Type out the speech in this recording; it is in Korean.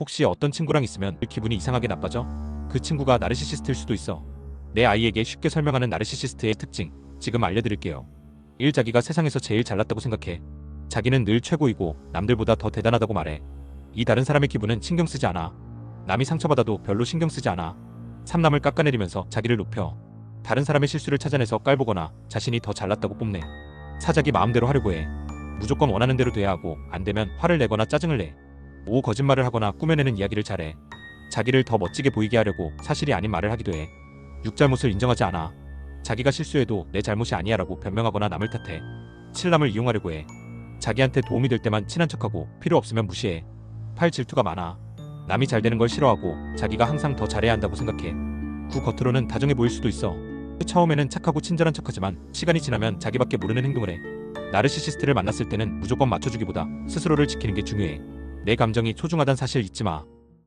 혹시 어떤 친구랑 있으면 기분이 이상하게 나빠져? 그 친구가 나르시시스트일 수도 있어. 내 아이에게 쉽게 설명하는 나르시시스트의 특징 지금 알려드릴게요. 1. 자기가 세상에서 제일 잘났다고 생각해. 자기는 늘 최고이고 남들보다 더 대단하다고 말해. 이 다른 사람의 기분은 신경 쓰지 않아. 남이 상처받아도 별로 신경 쓰지 않아. 삼남을 깎아내리면서 자기를 높여. 다른 사람의 실수를 찾아내서 깔보거나 자신이 더 잘났다고 뽐내. 사자기 마음대로 하려고 해. 무조건 원하는 대로 돼야 하고 안 되면 화를 내거나 짜증을 내. 오 거짓말을 하거나 꾸며내는 이야기를 잘해. 자기를 더 멋지게 보이게 하려고 사실이 아닌 말을 하기도 해. 육잘못을 인정하지 않아. 자기가 실수해도 내 잘못이 아니야 라고 변명하거나 남을 탓해. 칠남을 이용하려고 해. 자기한테 도움이 될 때만 친한 척하고 필요 없으면 무시해. 팔 질투가 많아. 남이 잘 되는 걸 싫어하고 자기가 항상 더 잘해야 한다고 생각해. 구 겉으로는 다정해 보일 수도 있어. 처음에는 착하고 친절한 척하지만 시간이 지나면 자기밖에 모르는 행동을 해. 나르시시스트를 만났을 때는 무조건 맞춰주기보다 스스로를 지키는 게 중요해. 내 감정이 소중하단 사실 잊지 마.